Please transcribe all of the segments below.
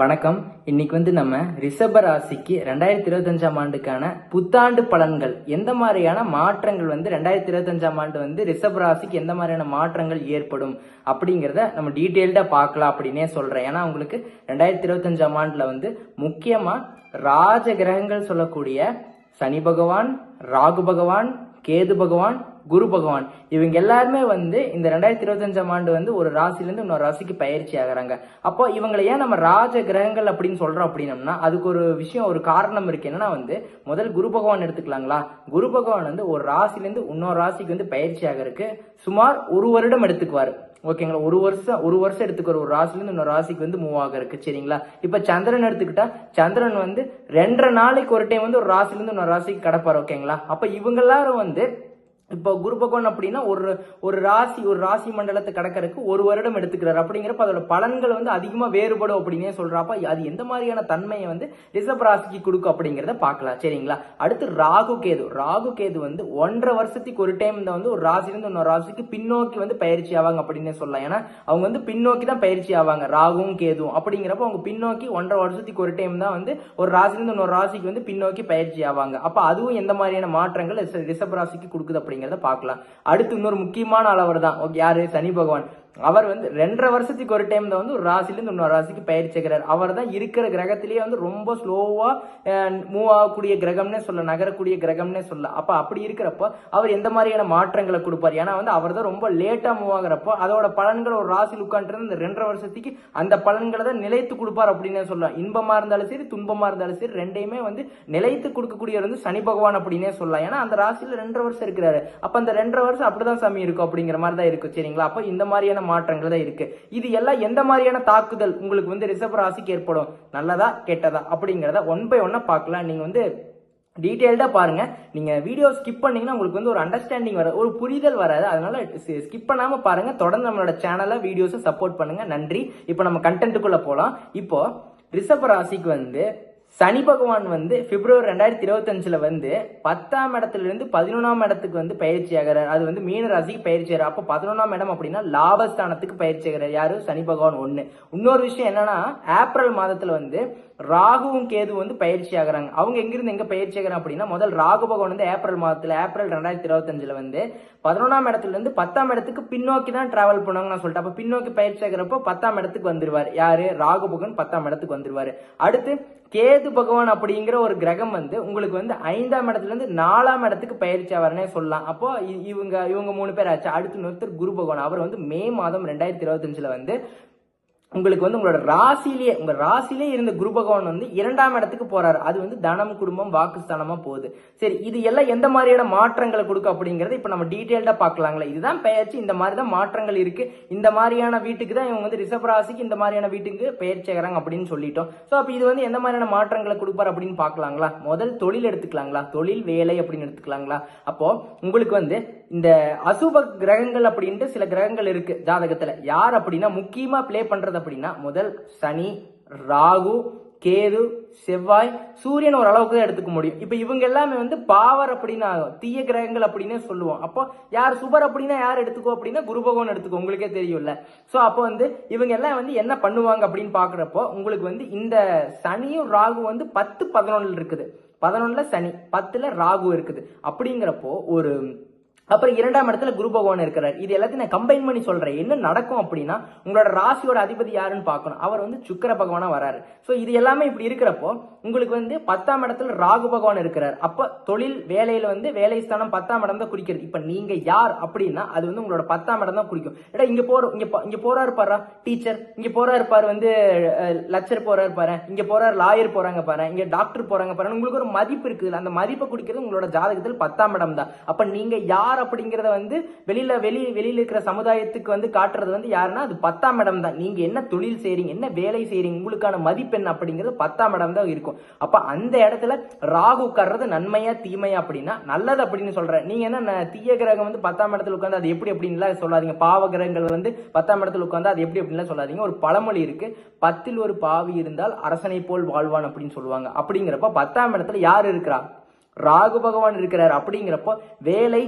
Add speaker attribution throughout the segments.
Speaker 1: வணக்கம். இன்னைக்கு வந்து நம்ம ரிஷப ராசிக்கு ரெண்டாயிரத்தி இருபத்தஞ்சாம் ஆண்டுக்கான புத்தாண்டு பலன்கள். எந்த மாதிரியான மாற்றங்கள் வந்து ரெண்டாயிரத்தி இருபத்தஞ்சாம் ஆண்டு வந்து ரிஷப ராசிக்கு எந்த மாதிரியான மாற்றங்கள் ஏற்படும் அப்படிங்கிறத நம்ம டீட்டெயில்டா பார்க்கலாம் அப்படின்னே சொல்றேன். ஏன்னா உங்களுக்கு ரெண்டாயிரத்தி இருபத்தஞ்சாம் ஆண்டுல வந்து முக்கியமா ராஜ கிரகங்கள் சொல்லக்கூடிய சனி பகவான் ராகு பகவான் கேது பகவான் குரு பகவான். இவங்க எல்லாருமே வந்து இந்த ரெண்டாயிரத்தி இருபத்தஞ்சாம் ஆண்டு வந்து ஒரு ராசிலேருந்து இன்னொரு ராசிக்கு பயிற்சி ஆகுறாங்க. அப்போ இவங்களை ஏன் நம்ம ராஜ கிரகங்கள் அப்படின்னு சொல்றோம் அப்படின்னம்னா அதுக்கு ஒரு விஷயம் ஒரு காரணம் இருக்கு. என்னன்னா வந்து முதல் குரு பகவான் எடுத்துக்கலாங்களா? குரு பகவான் வந்து ஒரு ராசிலேருந்து இன்னொரு ராசிக்கு வந்து பயிற்சி ஆகிறதுக்கு சுமார் ஒரு வருடம் எடுத்துக்குவார். ஓகேங்களா? ஒரு வருஷம் ஒரு வருஷம் எடுத்துக்கிற ஒரு ராசிலேருந்து இன்னொரு ராசிக்கு வந்து மூவ் ஆகிறதுக்கு சரிங்களா? இப்போ சந்திரன் எடுத்துக்கிட்டா சந்திரன் வந்து ரெண்டரை நாளைக்கு ஒரு டைம் வந்து ஒரு ராசிலேருந்து இன்னொரு ராசிக்கு கிடப்பார் ஓகேங்களா? அப்போ இவங்க எல்லாரும் வந்து இப்போ குருபகோன் அப்படின்னா ஒரு ஒரு ராசி ஒரு ராசி மண்டலத்தை கடக்கிறதுக்கு ஒரு வருடம் எடுத்துக்கிறார். அப்படிங்கிறப்ப அதோட பலன்கள் வந்து அதிகமாக வேறுபடும் அப்படின்னே சொல்கிறப்ப அது எந்த மாதிரியான தன்மையை வந்து ரிஷப் ராசிக்கு கொடுக்கும் அப்படிங்கிறத பார்க்கலாம். சரிங்களா? அடுத்து ராகு கேது. ராகு கேது வந்து ஒன்றரை வருஷத்துக்கு ஒரு டைம் இந்த வந்து ஒரு ராசிலேருந்து இன்னொரு ராசிக்கு பின்னோக்கி வந்து பயிற்சி ஆவாங்க அப்படின்னே சொல்லலாம். ஏன்னா அவங்க வந்து பின்னோக்கி தான் பயிற்சி ஆவாங்க. ராகுவும் கேதுவும். அப்படிங்கிறப்ப அவங்க பின்னோக்கி ஒன்றரை வருஷத்துக்கு ஒரு டைம் தான் வந்து ஒரு ராசிலேருந்து இன்னொரு ராசிக்கு வந்து பின்னோக்கி பயிற்சி ஆவாங்க. அப்போ அதுவும் எந்த மாதிரியான மாற்றங்கள் ரிஷ- ராசிக்கு கொடுக்குது அப்படிங்க அப்படிங்கிறத பார்க்கலாம். அடுத்து இன்னொரு முக்கியமான அளவர் தான் ஓகே யாரு? சனி பகவான். அவர் வந்து ரெண்டரை வருஷத்துக்கு ஒரு டைம் தான் வந்து ஒரு ராசிலேருந்து இன்னொரு ராசிக்கு பயிற்சிக்கிறார் அவர் தான் இருக்கிற கிரகத்திலேயே வந்து ரொம்ப ஸ்லோவாக மூவ் ஆகக்கூடிய கிரகம்னே சொல்ல நகரக்கூடிய கிரகம்னே சொல்ல அப்போ அப்படி இருக்கிறப்போ அவர் எந்த மாதிரியான மாற்றங்களை கொடுப்பார்? ஏன்னா வந்து அவர் தான் ரொம்ப லேட்டாக மூவ் ஆகுறப்போ அதோட பலன்கள் ஒரு ராசியில் உட்காந்துருந்து இந்த ரெண்டரை வருஷத்துக்கு அந்த பலன்களை தான் நிலைத்து கொடுப்பார் அப்படின்னே சொல்லலாம். இன்பமாக இருந்தாலும் சரி துன்பமாக இருந்தாலும் சரி ரெண்டையுமே வந்து நிலைத்து கொடுக்கக்கூடியவர் வந்து சனி பகவான் அப்படின்னே சொல்லலாம். ஏன்னா அந்த ராசியில் ரெண்டரை வருஷம் இருக்கிறாரு. அப்போ அந்த ரெண்டரை வருஷம் அப்படிதான் சாமி இருக்கும் அப்படிங்கிற மாதிரி தான் இருக்கும். சரிங்களா? அப்போ இந்த மாதிரியான மாற்றங்கள் தான் இருக்கு. இது எல்லாம் எந்த மாதிரியான தாக்குதல் உங்களுக்கு வந்து ரிசர்வ் ராசிக்கு ஏற்படும்? நல்லதா கெட்டதா? அப்படிங்கிறத ஒன் பை ஒன்னா பார்க்கலாம். நீங்க வந்து டீட்டெயில்டா பாருங்க. நீங்க வீடியோ ஸ்கிப் பண்ணீங்கன்னா உங்களுக்கு வந்து ஒரு அண்டர்ஸ்டாண்டிங் வராது. ஒரு புரிதல் வராது. அதனால ஸ்கிப் பண்ணாம பாருங்க. தொடர்ந்து நம்மளோட சேனலை வீடியோஸை சப்போர்ட் பண்ணுங்க. நன்றி. இப்போ நம்ம கண்டென்ட்டுக்குள்ள போலாம். இப்போ ரிஷப ராசிக்கு வந்து சனி பகவான் வந்து பிப்ரவரி ரெண்டாயிரத்தி இருபத்தஞ்சில் வந்து பத்தாம் இடத்துல இருந்து பதினொன்றாம் இடத்துக்கு வந்து பயிற்சி ஆகிறார். அது வந்து மீன ராசிக்கு பயிற்சி ஆகிறார். அப்போ பதினொன்றாம் இடம் அப்படின்னா லாபஸ்தானத்துக்கு பயிற்சி ஆகிறார். யாரு? சனி பகவான் ஒன்று இன்னொரு விஷயம் என்னன்னா ஏப்ரல் மாதத்தில் வந்து ராகுவும் கேது வந்து பயிற்சி ஆகிறாங்க. அவங்க எங்கிருந்து எங்கே பயிற்சி ஆகிறாங்க அப்படின்னா முதல் ராகு பகவான் வந்து ஏப்ரல் மாதத்தில் ஏப்ரல் ரெண்டாயிரத்தி இருபத்தஞ்சில் வந்து பதினொன்றாம் இடத்துல இருந்து பத்தாம் இடத்துக்கு பின்னோக்கி தான் டிராவல் பண்ணுவாங்க நான் சொல்லிட்டேன். அப்போ பின்னோக்கி பயிற்சி ஆகிறப்போ பத்தாம் இடத்துக்கு வந்துருவார். யார்? ராகுபகவன் பத்தாம் இடத்துக்கு வந்துருவார். அடுத்து கேது பகவான் அப்படிங்கிற ஒரு கிரகம் வந்து உங்களுக்கு வந்து ஐந்தாம் இடத்துல இருந்து நாலாம் இடத்துக்கு பயிற்சி ஆவார்னே சொல்லலாம். அப்போ இ- இவங்க இவங்க மூணு பேர் ஆச்சு. அடுத்து ஒருத்தர் குரு பகவான். அவர் வந்து மே மாதம் ரெண்டாயிரத்தி இருபத்தஞ்சில் வந்து உங்களுக்கு வந்து உங்களோட ராசிலேயே உங்க ராசிலே இருந்த குரு பகவான் வந்து இரண்டாம் இடத்துக்கு போறாரு. அது வந்து தனம் குடும்பம் வாக்குஸ்தானமா போகுது. சரி இது எல்லாம் எந்த மாதிரியான மாற்றங்களை கொடுக்கும் அப்படிங்கறத இப்ப நம்ம டீட்டெயில்டா பார்க்கலாங்களா. இதுதான் பெயர்ச்சி. இந்த மாதிரி தான் மாற்றங்கள் இருக்கு. இந்த மாதிரியான வீட்டுக்கு தான் இவங்க வந்து ரிசப் ராசிக்கு இந்த மாதிரியான வீட்டுக்கு பெயர்ச்சி ஆகிறாங்க அப்படின்னு சொல்லிட்டோம். சோ அப்ப இது வந்து எந்த மாதிரியான மாற்றங்களை கொடுப்பார் அப்படின்னு பார்க்கலாங்களா? முதல் தொழில் எடுத்துக்கலாங்களா? தொழில் வேலை அப்படின்னு எடுத்துக்கலாங்களா? அப்போ உங்களுக்கு வந்து இந்த அசுப கிரகங்கள் அப்படின்ட்டு சில கிரகங்கள் இருக்கு ஜாதகத்துல. யார் அப்படின்னா முக்கியமா ப்ளே பண்றது அப்படின்னா முதல் சனி ராகு கேது செவ்வாய் சூரியன் ஓரளவுக்கு தான் எடுத்துக்க முடியும். இப்போ இவங்க எல்லாமே வந்து பாவர் அப்படின்னு ஆகும் தீய கிரகங்கள் அப்படின்னே சொல்லுவோம். அப்போ யார் சுபர் அப்படின்னா யார் எடுத்துக்கோ அப்படின்னா குரு பகவான் எடுத்துக்கோ. உங்களுக்கே தெரியும்ல. ஸோ அப்போ வந்து இவங்க எல்லாம் வந்து என்ன பண்ணுவாங்க அப்படின்னு பார்க்குறப்போ உங்களுக்கு வந்து இந்த சனியும் ராகு வந்து பத்து பதினொன்றில் இருக்குது. பதினொன்னுல சனி பத்துல ராகு இருக்குது. அப்படிங்கிறப்போ ஒரு அப்புறம் இரண்டாம் இடத்துல குரு பகவான் இருக்கிறார். இது எல்லாத்தையும் நான் கம்பைன் பண்ணி சொல்றேன். என்ன நடக்கும் அப்படின்னா உங்களோட ராசியோட அதிபதி யாருன்னு பார்க்கணும். அவர் வந்து சுக்கர பகவானா வராரு. ஸோ இது எல்லாமே இப்படி இருக்கிறப்போ உங்களுக்கு வந்து பத்தாம் இடத்துல ராகு பகவான் இருக்கிறார். அப்ப தொழில் வேலையில வந்து வேலை ஸ்தானம் பத்தாம் இடம் தான் குறிக்கிறது. இப்ப நீங்க யார் அப்படின்னா அது வந்து உங்களோட பத்தாம் இடம் தான் குறிக்கும். ஏடா இங்க போற இங்க இங்க போறாரு பாரு டீச்சர். இங்க போறாரு பாரு வந்து லெக்சர் போறாரு பாரு. இங்க போறாரு லாயர் போறாங்க பாரு. இங்க டாக்டர் போறாங்க பாரு உங்களுக்கு ஒரு மதிப்பு இருக்குது அந்த மதிப்பை குறிக்கிறது உங்களோட ஜாதகத்தில் பத்தாம் இடம் தான் அப்ப நீங்க யார் யார் அப்படிங்கிறத வந்து வெளியில வெளி வெளியில் இருக்கிற சமுதாயத்துக்கு வந்து காட்டுறது வந்து யாருன்னா அது பத்தாம் இடம் தான். நீங்க என்ன தொழில் செய்றீங்க என்ன வேலை செய்றீங்க உங்களுக்கான மதிப்பு என்ன அப்படிங்கிறது பத்தாம் இடம் தான் இருக்கும். அப்ப அந்த இடத்துல ராகு உட்கார்றது நன்மையா தீமையா அப்படின்னா நல்லது அப்படின்னு சொல்றேன் நீங்க என்ன தீய கிரகம் வந்து பத்தாம் இடத்துல உட்காந்து அது எப்படி அப்படின்லாம் சொல்லாதீங்க. பாவ கிரகங்கள் வந்து பத்தாம் இடத்துல உட்காந்து அது எப்படி அப்படின்லாம் சொல்லாதீங்க. ஒரு பழமொழி இருக்கு. பத்தில் ஒரு பாவி இருந்தால் அரசனை போல் வாழ்வான் அப்படின்னு சொல்லுவாங்க. அப்படிங்கிறப்ப பத்தாம் இடத்துல யார் இருக்கிறா? ராகு பகவான் இருக்கிறார். அப்படிங்கிறப்போ வேலை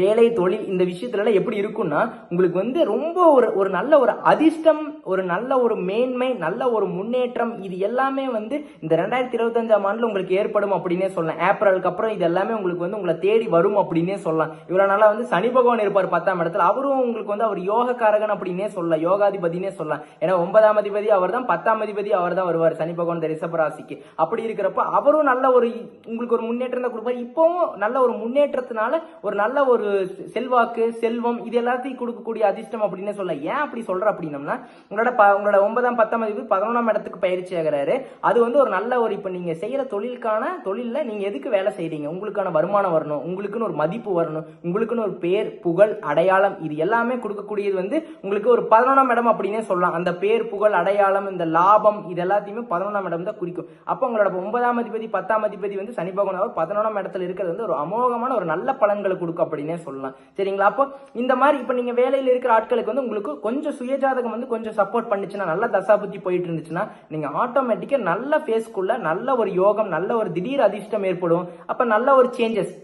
Speaker 1: வேலை தொழில் இந்த விஷயத்துலலாம் எப்படி இருக்கும்னா உங்களுக்கு வந்து ரொம்ப ஒரு ஒரு நல்ல ஒரு அதிர்ஷ்டம் ஒரு நல்ல ஒரு மேன்மை நல்ல ஒரு முன்னேற்றம் இது எல்லாமே வந்து இந்த ரெண்டாயிரத்தி இருபத்தஞ்சாம் ஆண்டில் உங்களுக்கு ஏற்படும் அப்படின்னே சொல்லலாம். ஏப்ரலுக்கு அப்புறம் இது எல்லாமே உங்களுக்கு வந்து உங்களை தேடி வரும் அப்படின்னே சொல்லலாம். இவ்வளோ நாளாக வந்து சனி பகவான் இருப்பார் பத்தாம் இடத்துல. அவரும் உங்களுக்கு வந்து அவர் யோகக்காரகன் அப்படின்னே சொல்லலாம். யோகாதிபதினே சொல்லலாம். ஏன்னா ஒன்பதாம் அதிபதி அவர் தான் பத்தாம் அதிபதி அவர் தான் வருவார் சனி பகவான் ரிஷபராசிக்கு அப்படி இருக்கிறப்ப அவரும் நல்ல ஒரு உங்களுக்கு ஒரு முன்னேற்றம் தான் கொடுப்பாரு. இப்பவும் நல்ல ஒரு முன்னேற்றத்தினால ஒரு நல்ல ஒரு செல்வாக்கு செல்வம் இது எல்லாத்தையும் கொடுக்கக்கூடிய அதிர்ஷ்டம் அப்படின்னு சொல்ல ஏன் அப்படி சொல்ற அப்படின்னம்னா உங்களோட ப- உங்களோட ஒன்பதாம் பத்தாம் மதிப்பு பதினொன்றாம் இடத்துக்கு பயிற்சி ஆகிறாரு. அது வந்து ஒரு நல்ல ஒரு இப்போ நீங்க செய்யற தொழிலுக்கான தொழில நீங்க எதுக்கு வேலை செய்றீங்க? உங்களுக்கான வருமானம் வரணும் உங்களுக்குன்னு ஒரு மதிப்பு வரணும் உங்களுக்குன்னு ஒரு பேர் புகழ் அடையாளம் இது எல்லாமே கொடுக்கக்கூடியது வந்து உங்களுக்கு ஒரு பதினொன்றாம் இடம் அப்படின்னே சொல்லலாம். அந்த பேர் புகழ் அடையாளம் இந்த லாபம் இது எல்லாத்தையுமே பதினொன்றாம் இடம் தான் குறிக்கும். அப்போ உங்களோட ஒன்பதாம் அதிபதி பத்தாம் அதிபதி வந்து சனி பகவான் அவர் பதினொன்றாம் இடத்துல இருக்கிறது வந்து ஒரு அமோகமான ஒரு நல்ல பலன்களை கொடுக்கும் அப்படின்னு சொல்லலாம். சரிங்களா? அப்போ இந்த மாதிரி இப்போ நீங்க வேலையில் இருக்கிற ஆட்களுக்கு வந்து உங்களுக்கு கொஞ்சம் சுயஜாதகம் வந்து கொஞ்சம் சப்போர்ட் பண்ணுச்சுன்னா நல்ல தசாபுத்தி போயிட்டு இருந்துச்சுன்னா நீங்க ஆட்டோமேட்டிக்கா நல்ல ஃபேஸ்க்குள்ள நல்ல ஒரு யோகம் நல்ல ஒரு திடீர் அதிர்ஷ்டம் ஏற்படும். அப்ப நல்ல ஒரு சேஞ்சஸ்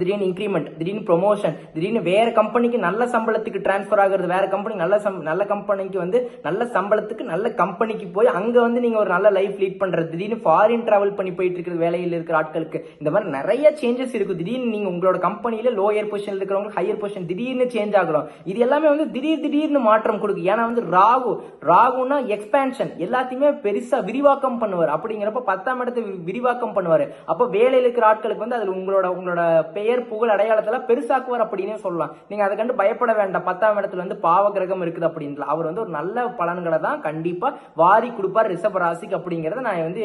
Speaker 1: திடீர்னு இன்க்ரிமெண்ட் திடீர்னு ப்ரொமோஷன் திடீர்னு வேற கம்பெனிக்கு நல்ல சம்பளத்துக்கு ட்ரான்ஸ்ஃபர் ஆகுறது வேற கம்பெனி நல்ல சம் நல்ல கம்பெனிக்கு வந்து நல்ல சம்பளத்துக்கு நல்ல கம்பெனிக்கு போய் அங்க வந்து நீங்க ஒரு நல்ல லைஃப் லீட் பண்றது திடீர்னு ஃபாரின் டிராவல் பண்ணி போயிட்டு இருக்கிற வேலையில் இருக்கிற ஆட்களுக்கு இந்த மாதிரி நிறைய சேஞ்சஸ் இருக்கும் திடீர்னு நீங்க உங்களோட கம்பெனியில் லோயர் பொசிஷன் இருக்கிறவங்க ஹையர் பொசிஷன் திடீர்னு சேஞ்ச் ஆகலாம். இது எல்லாமே வந்து திடீர் திடீர்னு மாற்றம் கொடுக்கும் ஏன்னா வந்து ராகு ராகுனா எக்ஸ்பேன்ஷன் எல்லாத்தையுமே பெருசா விரிவாக்கம் பண்ணுவார். அப்படிங்கிறப்ப பத்தாம் இடத்தை விரிவாக்கம் பண்ணுவார். அப்போ வேலையில் இருக்கிற ஆட்களுக்கு வந்து அதில் உங்களோட உங்களோட பெயர் புகழ் அடையாளத்துல பெருசாக்குவார் அப்படின்னே சொல்லலாம். நீங்க அதை கண்டு பயப்பட வேண்டாம். பத்தாம் இடத்துல வந்து பாவ கிரகம் இருக்குது அப்படின்ல அவர் வந்து ஒரு நல்ல பலன்களை தான் கண்டிப்பா வாரி கொடுப்பார் ரிஷப ராசிக்கு அப்படிங்கறத நான் வந்து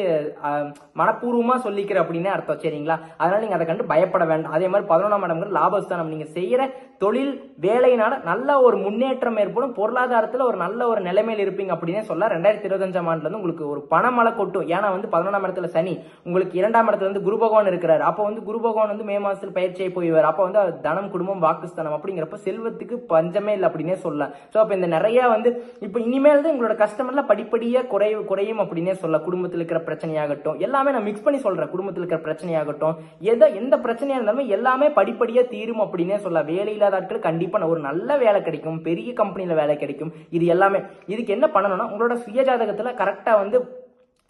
Speaker 1: மனப்பூர்வமாக மனப்பூர்வமா சொல்லிக்கிறேன் அப்படின்னு அர்த்தம். சரிங்களா? அதனால நீங்க அதை கண்டு பயப்பட வேண்டாம். அதே மாதிரி பதினொன்றாம் இடம்ங்கிற லாபஸ்தானம். நீங்க செய்யற தொழில் வேலையினால நல்ல ஒரு முன்னேற்றம் ஏற்படும். பொருளாதாரத்துல ஒரு நல்ல ஒரு நிலைமையில் இருப்பீங்க அப்படின்னே சொல்ல ரெண்டாயிரத்தி இருபத்தஞ்சாம் ஆண்டுல வந்து உங்களுக்கு ஒரு பணமழை கொட்டும். ஏன்னா வந்து பதினொன்றாம் இடத்துல சனி. உங்களுக்கு இரண்டாம் இடத்துல வந்து குரு பகவான் இருக்கிறாரு. அப்போ வந்து குரு பகவான் வந்து மே மாசத்துல பேச்சே போய்வார். அப்போ வந்து தனம் குடும்பம் வாக்குஸ்தானம் அப்படிங்கிறப்ப செல்வத்துக்கு பஞ்சமே இல்லை அப்படின்னே சொல்லலாம். ஸோ அப்போ இந்த நிறைய வந்து இப்போ இனிமேல் தான் உங்களோட கஸ்டமர்ல படிப்படியாக குறை குறையும் அப்படின்னே சொல்ல குடும்பத்தில் இருக்கிற பிரச்சனையாகட்டும். எல்லாமே நான் மிக்ஸ் பண்ணி சொல்றேன். குடும்பத்தில் இருக்கிற பிரச்சனையாகட்டும். எதை எந்த பிரச்சனையாக இருந்தாலும் எல்லாமே படிப்படியாக தீரும் அப்படின்னே சொல்ல வேலை இல்லாத ஆட்கள் கண்டிப்பாக ஒரு நல்ல வேலை கிடைக்கும். பெரிய கம்பெனியில் வேலை கிடைக்கும். இது எல்லாமே இதுக்கு என்ன பண்ணணும்னா உங்களோட சுயஜாதகத்தில் கரெக்டாக வந்து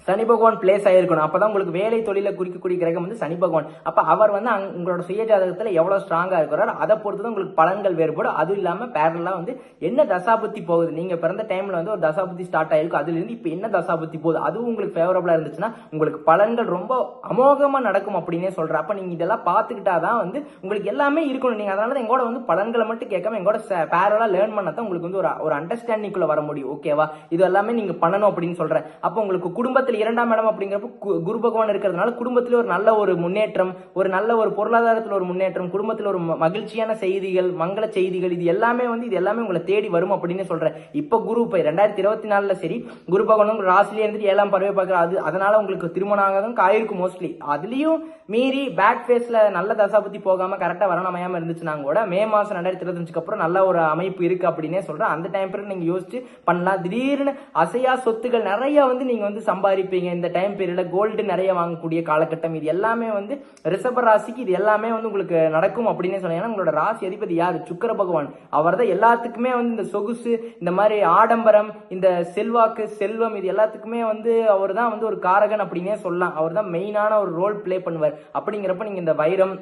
Speaker 1: சனி பகவான் பிளேஸ் ஆயிருக்கணும். அப்பதான் உங்களுக்கு வேலை தொழில குறிக்கக்கூடிய கிரகம் வந்து சனி பகவான். அப்ப அவர் வந்து உங்களோட சுயஜாதகத்துல எவ்வளவு ஸ்ட்ராங்கா இருக்கிறார் அதை பொறுத்து தான் உங்களுக்கு பலன்கள் வேறுபடும். அதுவும் இல்லாம பேரலா வந்து என்ன தசாபுத்தி போகுது? நீங்க பிறந்த டைம்ல வந்து ஒரு தசாபுத்தி ஸ்டார்ட் ஆயிருக்கும் அதுல இருந்து இப்ப என்ன தசாபுத்தி போகுது? அதுவும் உங்களுக்கு ஃபேவரபிளா இருந்துச்சுன்னா உங்களுக்கு பலன்கள் ரொம்ப அமோகமா நடக்கும் அப்படின்னே சொல்றேன். அப்ப நீங்க இதெல்லாம் பாத்துக்கிட்டாதான் வந்து உங்களுக்கு எல்லாமே இருக்கணும். நீங்க அதனால தான் எங்கூட வந்து பலன்களை மட்டும் கேட்காம எங்கூட பேரலா லேர்ன் பண்ணாதான் உங்களுக்கு வந்து ஒரு ஒரு அண்டர்ஸ்டாண்டிங்குள்ள வர முடியும். ஓகேவா இது எல்லாமே நீங்க பண்ணணும் அப்படின்னு சொல்றேன். அப்போ உங்களுக்கு குடும்பத்தில் இரண்டாம் இடம் அப்படிங்கிறப்ப கு- குரு பகவான் இருக்கிறதுனால குடும்பத்தில் ஒரு நல்ல ஒரு முன்னேற்றம் ஒரு நல்ல ஒரு பொருளாதாரத்தில் ஒரு முன்னேற்றம் குடும்பத்தில் ஒரு மகிழ்ச்சியான செய்திகள் மங்கள செய்திகள் இது எல்லாமே வந்து இது எல்லாமே உங்களை தேடி வரும் அப்படின்னு சொல்றேன். இப்போ குரு இப்போ ரெண்டாயிரத்தி இருபத்தி நாலுல சரி குரு பகவான் உங்க ராசிலே இருந்துட்டு ஏழாம் பறவை பார்க்குற அது அதனால உங்களுக்கு திருமணம் ஆகாதும் காயிருக்கும் மோஸ்ட்லி அதுலயும் மீறி பேக் ஃபேஸ்ல நல்ல தசாபுத்தி போகாம கரெக்டா வரணும் அமையாம இருந்துச்சுன்னா கூட மே மாசம் ரெண்டாயிரத்தி இருபத்தஞ்சுக்கு அப்புறம் நல்ல ஒரு அமைப்பு இருக்கு அப்படின்னே சொல்றேன். அந்த டைம் பீரியட் நீங்க யோசிச்சு பண்ணலாம். திடீர்னு அசையா சொத்துகள் நிறைய வந்து நீங்க வந்து சம்பாதிப்பீங்க இந்த டைம் பீரியட்ல கோல்டு நிறைய வாங்கக்கூடிய காலகட்டம். இது எல்லாமே வந்து ரிஷப ராசிக்கு இது எல்லாமே வந்து உங்களுக்கு நடக்கும் அப்படின்னே சொன்னீங்கன்னா ஏன்னா உங்களோட ராசி அதிபதி யாரு? சுக்கர பகவான். அவர் தான் எல்லாத்துக்குமே வந்து இந்த சொகுசு இந்த மாதிரி ஆடம்பரம் இந்த செல்வாக்கு செல்வம் இது எல்லாத்துக்குமே வந்து அவர் தான் வந்து ஒரு காரகன் அப்படின்னே சொல்லலாம். அவர் தான் மெயினான ஒரு ரோல் ப்ளே பண்ணுவார். அப்படிங்கிறப்ப நீங்க இந்த வைரம்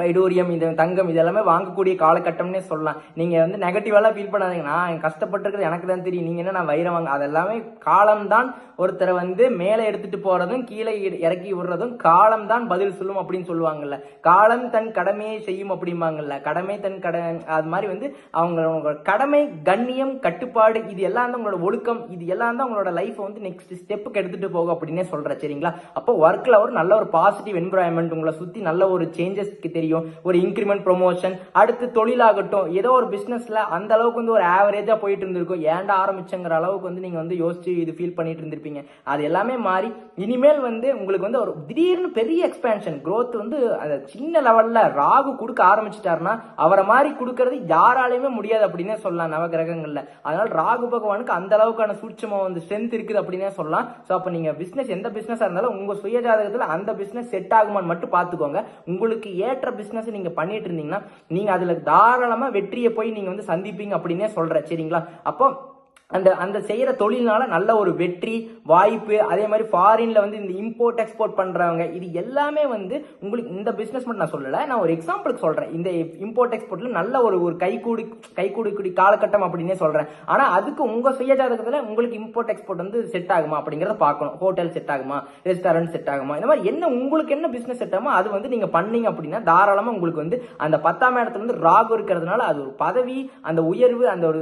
Speaker 1: வைடூரியம் இந்த தங்கம் இது எல்லாமே வாங்கக்கூடிய காலகட்டம்னே சொல்லலாம். நீங்க வந்து நெகட்டிவெல்லாம் ஃபீல் பண்ணாதீங்க. நான் கஷ்டப்பட்டுருக்கிறது எனக்கு தான் தெரியும். நீங்க என்ன நான் வைரம் வாங்க? அதெல்லாமே காலம்தான் ஒருத்தரை வந்து மேலே எடுத்துட்டு போறதும் கீழே இறக்கி விடுறதும் காலம்தான் பதில் சொல்லும் அப்படின்னு சொல்லுவாங்கல்ல. காலம் தன் கடமையை செய்யும் அப்படிம்பாங்கல்ல. கடமை தன் கட அது மாதிரி வந்து அவங்க அவங்க கடமை கண்ணியம் கட்டுப்பாடு இது எல்லாம் தான் உங்களோட ஒழுக்கம் இது எல்லாம் தான் உங்களோட லைஃப் வந்து நெக்ஸ்ட் ஸ்டெப்புக்கு எடுத்துட்டு போகும் அப்படின்னே சொல்றேன். சரிங்களா? அப்போ ஒர்க்ல ஒரு நல்ல ஒரு பாசிட்டிவ் என்வரான்மெண்ட் உங்களை சுத்தி நல்ல ஒரு சேஞ்சஸ்க்கு தெரியும் ஒரு இன்க்ரிமெண்ட் ப்ரொமோஷன் அடுத்து தொழிலாகட்டும் ஏதோ ஒரு பிஸ்னஸில் அந்த அளவுக்கு வந்து ஒரு ஆவரேஜா போயிட்டு இருந்திருக்கும். ஏன்டா ஆரம்பிச்சங்கிற அளவுக்கு வந்து நீங்க வந்து யோசிச்சு இது ஃபீல் பண்ணிட்டு இருந்திருப்பீங்க. அது எல்லாமே மாறி இனிமேல் வந்து உங்களுக்கு வந்து ஒரு திடீர்னு பெரிய எக்ஸ்பேன்ஷன் க்ரோத் வந்து அந்த சின்ன லெவல்ல ராகு கொடுக்க ஆரம்பிச்சிட்டாருன்னா அவரை மாதிரி கொடுக்கறது யாராலையுமே முடியாது அப்படின்னே சொல்லலாம் நவகிரகங்கள்ல அதனால ராகு பகவானுக்கு அந்த அளவுக்கான சூட்சமம் வந்து ஸ்ட்ரென்த் இருக்குது அப்படின்னே சொல்லலாம். ஸோ அப்போ நீங்க பிசினஸ் எந்த பிசினஸா இருந்தாலும் உங்க சுயஜாதகத்தில் அந்த பிசினஸ் செட் ஆகுமான்னு மட்டும் பார்த்துக்கோங்க. உங்களுக்கு ஏற்ற பிசினஸ் நீங்க பண்ணிட்டு இருந்தீங்கன்னா நீங்க அதுல தாராளமா வெற்றியை போய் நீங்க வந்து சந்திப்பீங்க அப்படின்னே சொல்றேன். சரிங்களா? அப்போ அந்த அந்த செய்கிற தொழில்னால நல்ல ஒரு வெற்றி வாய்ப்பு அதே மாதிரி ஃபாரின்ல வந்து இந்த இம்போர்ட் எக்ஸ்போர்ட் பண்றவங்க இது எல்லாமே வந்து உங்களுக்கு இந்த பிஸ்னஸ் மட்டும் நான் சொல்லலை நான் ஒரு எக்ஸாம்பிளுக்கு சொல்றேன். இந்த இம்போர்ட் எக்ஸ்போர்ட்ல நல்ல ஒரு ஒரு கைகூடி கைகூடி காலகட்டம் அப்படின்னே சொல்றேன். ஆனா அதுக்கு உங்க சுய ஜாதகத்துல உங்களுக்கு இம்போர்ட் எக்ஸ்போர்ட் வந்து செட் ஆகுமா அப்படிங்கறத பார்க்கணும். ஹோட்டல் செட் ஆகுமா? ரெஸ்டாரண்ட் செட் ஆகுமா? இந்த மாதிரி என்ன உங்களுக்கு என்ன பிஸ்னஸ் செட் ஆகுமோ அது வந்து நீங்க பண்ணீங்க அப்படின்னா தாராளமா உங்களுக்கு வந்து அந்த பத்தாம் இடத்துல வந்து ராகு இருக்கிறதுனால அது ஒரு பதவி அந்த உயர்வு அந்த ஒரு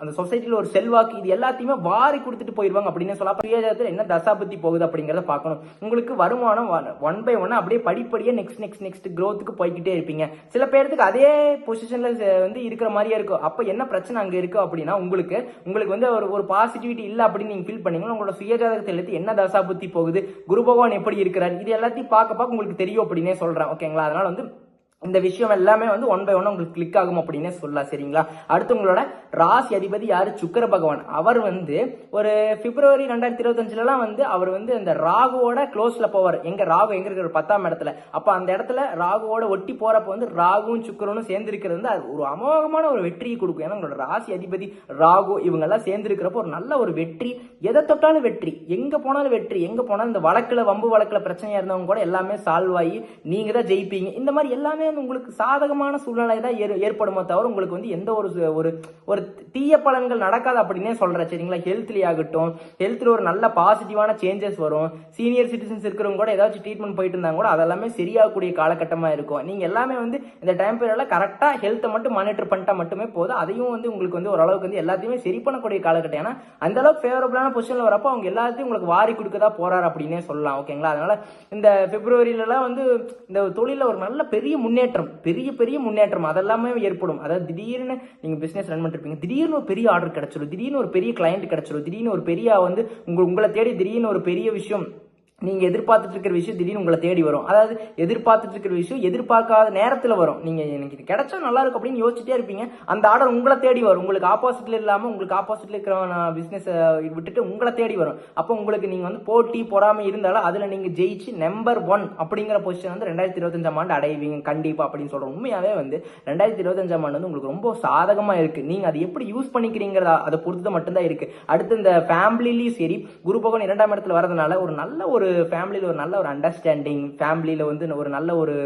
Speaker 1: அந்த சொசைட்டியில் ஒரு செல்வாக்கு இது எல்லாத்தையுமே வாரி கொடுத்துட்டு போயிருவாங்க அப்படின்னு சொல்லலாம் சுயஜாதத்தில் என்ன தசாபத்தி போகுது அப்படிங்கிறத பார்க்கணும். உங்களுக்கு வருமானம் ஒன் பை ஒன் அப்படியே படிப்படியே நெக்ஸ்ட் நெக்ஸ்ட் நெக்ஸ்ட் க்ரோத்துக்கு போய்கிட்டே இருப்பீங்க. சில பேர்த்துக்கு அதே பொசிஷன்ல வந்து இருக்கிற மாதிரியே இருக்கும். அப்போ என்ன பிரச்சனை அங்கே இருக்கு அப்படின்னா உங்களுக்கு உங்களுக்கு வந்து ஒரு ஒரு பாசிட்டிவிட்டி இல்லை அப்படின்னு நீங்க ஃபீல் பண்ணீங்கன்னா உங்களோட சுயஜாதகத்தை என்ன தசாபுத்தி போகுது குரு பகவான் எப்படி இருக்கிறார் இது எல்லாத்தையும் பார்க்க பார்க்க உங்களுக்கு தெரியும் அப்படின்னே சொல்றேன். ஓகேங்களா அதனால வந்து இந்த விஷயம் எல்லாமே வந்து ஒன் பை ஒன் உங்களுக்கு கிளிக் ஆகும் அப்படின்னே சொல்லலாம் சரிங்களா? அடுத்து உங்களோட ராசி அதிபதி யாரு? சுக்கர பகவான். அவர் வந்து ஒரு பிப்ரவரி ரெண்டாயிரத்தி இருபத்தஞ்சுலலாம் வந்து அவர் வந்து அந்த ராகுவோட க்ளோஸ்ல போவார். எங்க ராகு எங்க இருக்கிற பத்தாம் இடத்துல. அப்ப அந்த இடத்துல ராகுவோட ஒட்டி போறப்ப வந்து ராகுவும் சுக்கரனும் சேர்ந்து இருக்கிறது வந்து அது ஒரு அமோகமான ஒரு வெற்றியை கொடுக்கும். ஏன்னா உங்களோட ராசி அதிபதி ராகு இவங்க எல்லாம் சேர்ந்து இருக்கிறப்போ ஒரு நல்ல ஒரு வெற்றி. எதை தொட்டாலும் வெற்றி. எங்க போனாலும் வெற்றி. எங்க போனாலும் இந்த வழக்குல வம்பு வழக்குல பிரச்சனையா இருந்தவங்க கூட எல்லாமே சால்வ் ஆகி நீங்க தான் ஜெயிப்பீங்க. இந்த மாதிரி எல்லாமே வந்து உங்களுக்கு சாதகமான சூழ்நிலை தான் ஏற்- ஏற்படுமோ தவிர உங்களுக்கு வந்து எந்த ஒரு ஒரு ஒரு தீய பலன்கள் நடக்காது அப்படின்னே சொல்கிறேன் சரிங்களா? ஹெல்த்லயே ஆகட்டும் ஒரு நல்ல பாசிட்டிவான சேஞ்சஸ் வரும். சீனியர் சிட்டிசன்ஸ் இருக்கிறவங்க கூட ஏதாச்சும் ட்ரீட்மெண்ட் போயிட்டு இருந்தாங்க கூட அதெல்லாமே சரியாகக்கூடிய காலகட்டமாக இருக்கும். நீங்கள் எல்லாமே வந்து இந்த டைம் பீரியடில் கரெக்டாக ஹெல்த்தை மட்டும் மானிட்டர் பண்ணிட்டா மட்டுமே போதும். அதையும் வந்து உங்களுக்கு வந்து ஓரளவுக்கு வந்து எல்லாத்தையுமே சரி பண்ணக்கூடிய காலகட்டம். ஏன்னா அந்த அளவுக்கு ஃபேவரபுளான பொசிஷனில் வரப்போ அவங்க எல்லாத்தையும் உங்களுக்கு வாரி கொடுக்கதா போறாரு அப்படின்னே சொல்லலாம். ஓகேங்களா அதனால இந்த பிப்ரவரியிலலாம் வந்து இந்த தொழிலில் ஒரு நல்ல பெரிய முன்னேற்றம் பெரிய பெரிய முன்னேற்றம் அதெல்லாமே ஏற்படும். அதாவது திடீர்னு நீங்கள் பிஸ்னஸ் ரன் பண்ணிருப்பீங்க. திடீர்னு ஒரு பெரிய ஆர்டர் கிடைச்சிடும் திடீர்னு ஒரு பெரிய கிளைண்ட் கிடைச்சிடும் திடீர்னு ஒரு பெரிய வந்து உங்களை தேடி திடீர்னு ஒரு பெரிய விஷயம் நீங்க எதிர்பார்த்துட்டு இருக்கிற விஷயம் திடீர்னு உங்களை தேடி வரும். அதாவது எதிர்பார்த்துட்டு இருக்கிற விஷயம் எதிர்பார்க்காத நேரத்துல வரும். நீங்க எனக்கு இது கிடைச்சா நல்லா இருக்கும் அப்படின்னு யோசிச்சுட்டே இருப்பீங்க. அந்த ஆர்டர் உங்களை தேடி வரும். உங்களுக்கு ஆப்போசிட்ல இல்லாம உங்களுக்கு ஆப்போசிட்ல இருக்கிற பிசினஸ் விட்டுட்டு உங்களை தேடி வரும். அப்போ உங்களுக்கு நீங்க வந்து போட்டி பொறாமை இருந்தாலும் அதுல நீங்க ஜெயிச்சு நம்பர் ஒன் அப்படிங்கிற பொசிஷன் வந்து ரெண்டாயிரத்தி இருபத்தஞ்சாம் ஆண்டு அடைவீங்க. கண்டிப்பா அப்படின்னு சொல்றோம். உண்மையாவே வந்து ரெண்டாயிரத்தி இருபத்தஞ்சாம் ஆண்டு வந்து உங்களுக்கு ரொம்ப சாதகமா இருக்கு. நீங்க அதை எப்படி யூஸ் பண்ணிக்கிறீங்கிறத அதை பொறுத்து மட்டும்தான் இருக்கு. அடுத்து இந்த ஃபேமிலிலையும் சரி குரு பகவான் இரண்டாம் இடத்துல வரதுனால ஒரு நல்ல ஒரு ஒரு ஃபேமிலியில் ஒரு நல்ல ஒரு அண்டர்ஸ்டாண்டிங் ஃபேமிலியில் வந்து ஒரு நல்ல ஒரு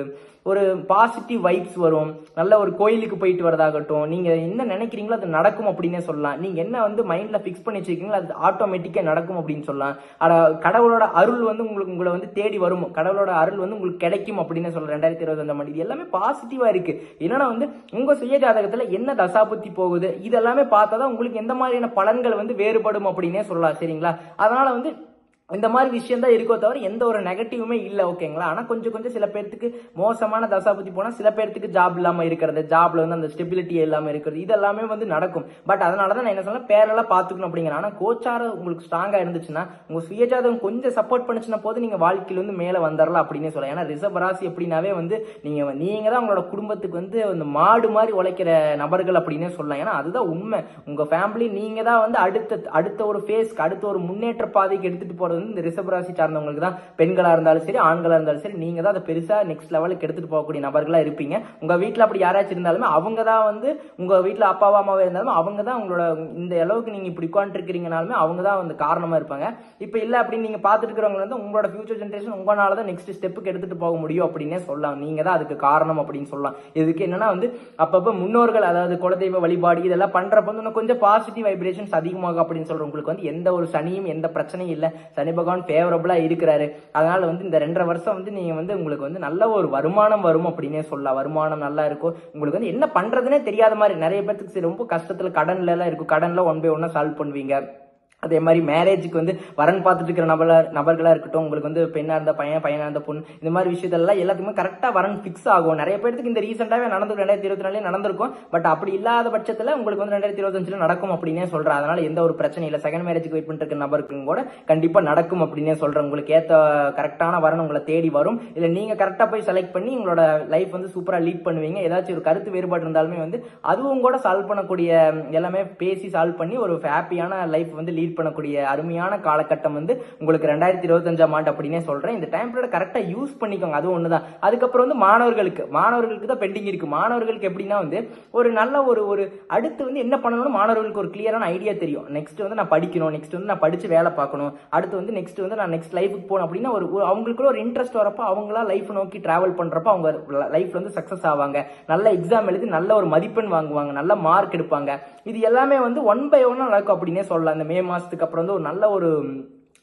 Speaker 1: ஒரு பாசிட்டிவ் வைப்ஸ் வரும். நல்ல ஒரு கோயிலுக்கு போயிட்டு வரதாகட்டும் நீங்கள் என்ன நினைக்கிறீங்களோ அது நடக்கும் அப்படின்னே சொல்லலாம். நீங்கள் என்ன வந்து மைண்டில் ஃபிக்ஸ் பண்ணி வச்சிருக்கீங்களோ அது ஆட்டோமேட்டிக்காக நடக்கும் அப்படின்னு சொல்லலாம். அட கடவுளோட அருள் வந்து உங்களுக்கு உங்களை வந்து தேடி வரும். கடவுளோட அருள் வந்து உங்களுக்கு கிடைக்கும் அப்படின்னு சொல்லலாம். ரெண்டாயிரத்தி இருபத்தி ஆண்டு இது எல்லாமே பாசிட்டிவாக இருக்குது என்னன்னா வந்து உங்கள் சுயஜாதகத்தில் என்ன தசாபுத்தி போகுது இதெல்லாமே பார்த்தா தான் உங்களுக்கு எந்த மாதிரியான பலன்கள் வந்து வேறுபடும் அப்படின்னே சொல்லலாம். சரிங்களா? அதனால் வந்து இந்த மாதிரி விஷயம் தான் இருக்கோ தவிர எந்த ஒரு நெகட்டிவுமே இல்லை ஓகேங்களா ஆனால் கொஞ்சம் கொஞ்சம் சில பேர்த்துக்கு மோசமான தசாபதி போனால் சில பேர்த்துக்கு ஜாப் இல்லாமல் இருக்கிறது ஜாப்ல வந்து அந்த ஸ்டெபிலிட்டி இல்லாமல் இருக்கிறது இதெல்லாமே வந்து நடக்கும். பட் அதனால தான் நான் என்ன சொன்னேன் பேரெல்லாம் பார்த்துக்கணும் அப்படிங்கிற. ஆனால் கோச்சாரம் உங்களுக்கு ஸ்ட்ராங்காக இருந்துச்சுன்னா உங்கள் சுயஜாதகம் கொஞ்சம் சப்போர்ட் பண்ணுச்சுன்னா போது நீங்கள் வாழ்க்கையில் வந்து மேலே வந்துடலாம் அப்படின்னே சொல்லலாம். ஏன்னா ரிசர்வ் ராசி அப்படின்னாவே வந்து நீங்கள் நீங்கள் தான் உங்களோட குடும்பத்துக்கு வந்து அந்த மாடு மாதிரி உழைக்கிற நபர்கள் அப்படின்னே சொல்லலாம். ஏன்னா அதுதான் உண்மை. உங்கள் ஃபேமிலி நீங்கள் தான் வந்து அடுத்த அடுத்த ஒரு ஃபேஸ்க்கு அடுத்த ஒரு முன்னேற்ற பாதைக்கு எடுத்துகிட்டு போகிறது வந்து இந்த ரிஷபராசி சார்ந்தவங்களுக்கு தான் பெண்களாக இருந்தாலும் சரி ஆண்களாக இருந்தாலும் சரி நீங்கள் தான் அதை பெருசாக நெக்ஸ்ட் லெவலுக்கு எடுத்துகிட்டு போகக்கூடிய நபர்களாக இருப்பீங்க. உங்கள் வீட்டில் அப்படி யாராச்சும் இருந்தாலுமே அவங்க தான் வந்து உங்கள் வீட்டில் அப்பாவா அம்மாவே இருந்தாலும் அவங்க தான் உங்களோட இந்த அளவுக்கு நீங்கள் இப்படி உட்காந்துருக்கிறீங்கனாலுமே அவங்க தான் வந்து காரணமாக இருப்பாங்க. இப்போ இல்லை அப்படின்னு நீங்கள் பார்த்துட்டு இருக்கிறவங்க வந்து உங்களோட ஃபியூச்சர் ஜென்ரேஷன் உங்களால் தான் நெக்ஸ்ட் ஸ்டெப்புக்கு எடுத்துகிட்டு போக முடியும் அப்படின்னே சொல்லலாம். நீங்கள் தான் அதுக்கு காரணம் அப்படின்னு சொல்லலாம். இதுக்கு என்னன்னா வந்து அப்பப்போ முன்னோர்கள் அதாவது குலதெய்வ வழிபாடு இதெல்லாம் பண்ணுறப்ப வந்து கொஞ்சம் பாசிட்டிவ் வைப்ரேஷன்ஸ் அதிகமாகும் அப்படின்னு சொல்கிறவங்களுக்கு வந்து எந்த ஒரு சனியும் எந்த பிரச்சனையும் இல்லை. சனி பகவான் ஃபேவரபுளா இருக்கிறாரு. அதனால வந்து இந்த ரெண்டரை வருஷம் வந்து நீங்க வந்து உங்களுக்கு வந்து நல்ல ஒரு வருமானம் வரும் அப்படின்னே சொல்லலாம். வருமானம் நல்லா இருக்கும். உங்களுக்கு வந்து என்ன பண்ணுறதுனே தெரியாத மாதிரி நிறைய பேருக்கு ரொம்ப கஷ்டத்துல கடன்ல எல்லாம் இருக்கும். கடன்ல ஒன் பை ஒன்னா சால்வ் பண்ணுவீங்க. அதே மாதிரி மேரேஜுக்கு வந்து வரன் பார்த்துட்டு இருக்கிற நபர்களாக நபர்களாக இருக்கட்டும் உங்களுக்கு வந்து பெண்ணாக இருந்த பையன் பையனாக இருந்த பொண்ணு இந்த மாதிரி விஷயத்தெல்லாம் எல்லாத்துக்குமே கரெக்டாக வரன் ஃபிக்ஸ் ஆகும். நிறைய பேருக்கு இந்த ரீசெண்டாகவே நடந்து ரெண்டாயிரத்தி இருபத்தி நாலே நடந்திருக்கும். பட் அப்படி இல்லாத பட்சத்தில் உங்களுக்கு வந்து ரெண்டாயிரத்தி இருபத்தஞ்சில் நடக்கும் அப்படின்னே சொல்கிறேன் அதனால் எந்த ஒரு பிரச்சனை இல்லை. செகண்ட் மேரேஜுக்கு வெயிட் பண்ணிட்டு நபருக்கும் கூட கண்டிப்பாக நடக்கும் அப்படின்னே சொல்கிறேன் உங்களுக்கு ஏற்ற கரெக்டான வரன் உங்களை தேடி வரும். இல்லை நீங்கள் கரெக்டாக போய் செலக்ட் பண்ணி உங்களோட லைஃப் வந்து சூப்பராக லீட் பண்ணுவீங்க. ஏதாச்சும் ஒரு கருத்து வேறுபாடு இருந்தாலுமே வந்து அதுவும் கூட சால்வ் பண்ணக்கூடிய எல்லாமே பேசி சால்வ் பண்ணி ஒரு ஹாப்பியான லைஃப் வந்து லீட் லீட் பண்ணக்கூடிய அருமையான காலகட்டம் வந்து உங்களுக்கு ரெண்டாயிரத்தி இருபத்தஞ்சாம் ஆண்டு அப்படின்னே சொல்றேன். இந்த டைம் பீரியட் கரெக்டாக யூஸ் பண்ணிக்கோங்க. அது தான் அதுக்கப்புறம் வந்து மாணவர்களுக்கு மாணவர்களுக்கு தான் பெண்டிங் இருக்கு. மாணவர்களுக்கு எப்படின்னா வந்து ஒரு நல்ல ஒரு ஒரு அடுத்து வந்து என்ன பண்ணணும்னு மாணவர்களுக்கு ஒரு கிளியரான ஐடியா தெரியும். நெக்ஸ்ட் வந்து நான் படிக்கணும். நெக்ஸ்ட் வந்து நான் படிச்சு வேலை பார்க்கணும். அடுத்து வந்து நெக்ஸ்ட் வந்து நான் நெக்ஸ்ட் லைஃபுக்கு போகணும் அப்படின்னா ஒரு ஒரு அவங்களுக்குள்ள ஒரு இன்ட்ரெஸ்ட் வரப்போ அவங்களா லைஃப் நோக்கி டிராவல் பண்ணுறப்போ அவங்க லைஃப்ல வந்து சக்ஸஸ் ஆவாங்க. நல்ல எக்ஸாம் எழுதி நல்ல ஒரு மதிப்பெண் வாங்குவாங்க. நல்ல மார்க் எடுப்பாங்க. இது எல்லாமே வந்து ஒன் பை ஒன்னா நடக்கும் அப்படின்னே சொல்லலாம். இந்த மே மாதம் மாதத்துக்கு அப்புறம் வந்து ஒரு நல்ல ஒரு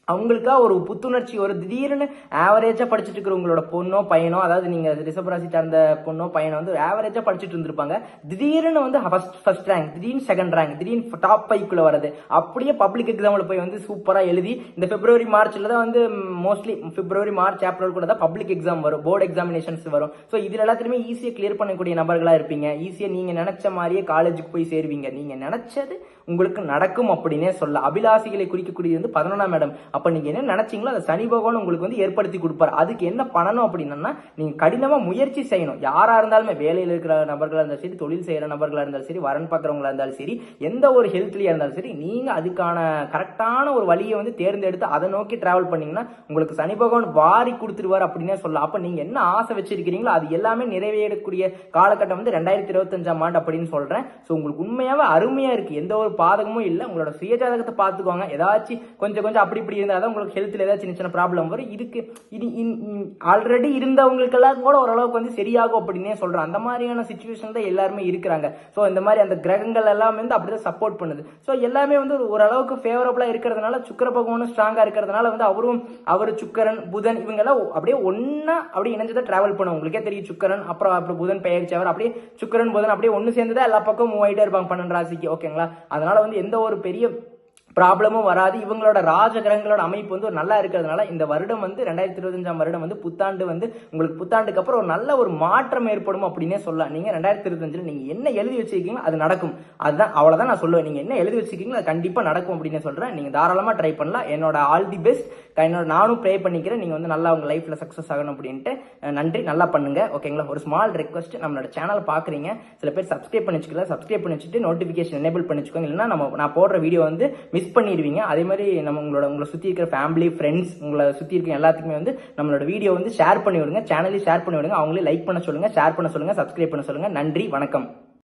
Speaker 1: அவங்களுக்கா ஒரு புத்துணர்ச்சி ஒரு திடீர்னு ஆவரேஜா படிச்சுட்டு இருக்கிறவங்களோட பொண்ணோ பையனோ அதாவது நீங்க ரிசர்வராசி சார்ந்த பொண்ணோ பையனோ வந்து ஆவரேஜா படிச்சுட்டு இருந்திருப்பாங்க. திடீர்னு வந்து ஃபர்ஸ்ட் ஃபஸ்ட் ரேங்க் திடீர்னு செகண்ட் ரேங்க் திடீர்னு டாப் ஃபைவ்க்குள்ள வருது அப்படியே பப்ளிக் எக்ஸாம்ல போய் வந்து சூப்பரா எழுதி இந்த பிப்ரவரி மார்ச்ல தான் வந்து மோஸ்ட்லி பிப்ரவரி மார்ச் ஏப்ரல் கூட தான் பப்ளிக் எக்ஸாம் வரும். போர்டு எக்ஸாமினேஷன்ஸ் வரும். ஸோ இதுல எல்லாத்துலயுமே ஈஸியா கிளியர் பண்ணக்கூடிய நபர்களா இருப்பீங்க. ஈஸியா நீங்க நினைச்ச மாதிரியே காலேஜுக்கு போய் சேருவீங்க. நீங்க நினைச்சது உங்களுக்கு நடக்கும் அப்படின்னே சொல்ல அபிலாசிகளை குறிக்கக்கூடியது வந்து பதினொன்றாம் இடம். அப்ப நீங்க என்ன நினைச்சீங்களோ அதை சனி பகவான் உங்களுக்கு வந்து ஏற்படுத்தி கொடுப்பாரு. அதுக்கு என்ன பண்ணணும் அப்படின்னா நீங்க கடினமா முயற்சி செய்யணும். யாரா இருந்தாலுமே வேலையில் இருக்கிற நபர்களா இருந்தாலும் சரி தொழில் செய்யற நபர்களா இருந்தாலும் சரி வரன் பார்க்குறவங்களா இருந்தாலும் சரி எந்த ஒரு ஹெல்த்லயா இருந்தாலும் சரி நீங்க அதுக்கான கரெக்டான ஒரு வழியை வந்து தேர்ந்தெடுத்து அதை நோக்கி டிராவல் பண்ணீங்கன்னா உங்களுக்கு சனி பகவான் வாரி கொடுத்துருவார் அப்படின்னே சொல்லலாம். அப்ப நீங்க என்ன ஆசை வச்சிருக்கிறீங்களோ அது எல்லாமே நிறைவேறக்கூடிய காலகட்டம் வந்து ரெண்டாயிரத்தி இருபத்தஞ்சாம் ஆண்டு அப்படின்னு சொல்றேன். ஸோ உங்களுக்கு உண்மையாவே அருமையா இருக்கு. எந்த ஒரு பாதகமும் இல்லை. உங்களோட சுயஜாதகத்தை பார்த்துக்கோங்க. ஏதாச்சும் கொஞ்சம் கொஞ்சம் அப்படி இப்படி இருந்தால் தான் உங்களுக்கு ஹெல்த்தில் ஏதாச்சும் சின்ன சின்ன ப்ராப்ளம் வரும். இதுக்கு இது ஆல்ரெடி இருந்தவங்களுக்கெல்லாம் கூட ஓரளவுக்கு வந்து சரியாகும் அப்படின்னே சொல்கிறேன் அந்த மாதிரியான சுச்சுவேஷன் தான் எல்லாருமே இருக்கிறாங்க. ஸோ இந்த மாதிரி அந்த கிரகங்கள் எல்லாமே வந்து அப்படி தான் சப்போர்ட் பண்ணுது. ஸோ எல்லாமே வந்து ஓரளவுக்கு ஃபேவரபுளாக இருக்கிறதுனால சுக்கர பகவானும் ஸ்ட்ராங்காக இருக்கிறதுனால வந்து அவரும் அவர் சுக்கரன் புதன் இவங்கெல்லாம் அப்படியே ஒன்றா அப்படியே இணைஞ்சதான் ட்ராவல் பண்ணும் உங்களுக்கே தெரியும் சுக்கரன் அப்புறம் அப்புறம் புதன் பெயர்ச்சி அவர் அப்படியே சுக்கரன் புதன் அப்படியே ஒன்று சேர்ந்து தான் எல்லா பக்கம் மூவ் ஆயிட்டே இருப்பாங்க பன்னெண்டு ராசிக்கு. ஓகேங்களா அதனால் வந்து எந்த ஒரு பெரிய ப்ராப்ளமும் வராது. இவங்களோட ராஜ கிரகங்களோட அமைப்பு வந்து ஒரு நல்லா இருக்கிறதுனால இந்த வருடம் வந்து ரெண்டாயிரத்தி இருபத்தஞ்சாம் வருடம் வந்து புத்தாண்டு வந்து உங்களுக்கு புத்தாண்டுக்கு அப்புறம் ஒரு நல்ல ஒரு மாற்றம் ஏற்படும் அப்படின்னே சொல்லலாம். நீங்க ரெண்டாயிரத்தி இருபத்தஞ்சில் நீங்க என்ன எழுதி வச்சிருக்கீங்களோ அது நடக்கும். அதுதான் அவ்வளோதான் நான் சொல்லுவேன். நீங்க என்ன எழுதி வச்சிருக்கீங்களோ அது கண்டிப்பாக நடக்கும் அப்படின்னு சொல்றேன். நீங்க தாராளமாக ட்ரை பண்ணலாம். என்னோட ஆல் தி பெஸ்ட் என்னோட நானும் ப்ரே பண்ணிக்கிறேன். நீங்க வந்து நல்லா உங்க லைஃப்ல சக்ஸஸ் ஆகணும் அப்படின்ட்டு நன்றி. நல்லா பண்ணுங்க. ஓகேங்களா ஒரு ஸ்மால் ரெக்வஸ்ட் நம்மளோட சேனல் பாக்குறீங்க. சில பேர் சப்ஸ்கிரைப் பண்ணி வச்சுக்கல. சப்ஸ்கிரைப் பண்ணி வச்சுட்டு நோட்டிபிகேஷன் எனேபிள் பண்ணி வச்சுக்கோங்க. இல்லைன்னா நம்ம நான் போடுற வீடியோ வந்து மிஸ் பண்ணிடுவீங்க. அதே மாதிரி நம்ம உங்களோட உங்களை சுற்றி இருக்கிற ஃபேமிலி ஃப்ரெண்ட்ஸ் உங்களை சுற்றி இருக்கிற எல்லாத்துக்குமே வந்து நம்மளோட வீடியோ வந்து ஷேர் பண்ணி விடுங்க சேனலையும் ஷேர் பண்ணி விடுங்க அவங்களே லைக் பண்ண சொல்லுங்கள் ஷேர் பண்ண சொல்லுங்கள் சப்ஸ்கிரைப் பண்ண சொல்லுங்கள் நன்றி வணக்கம்.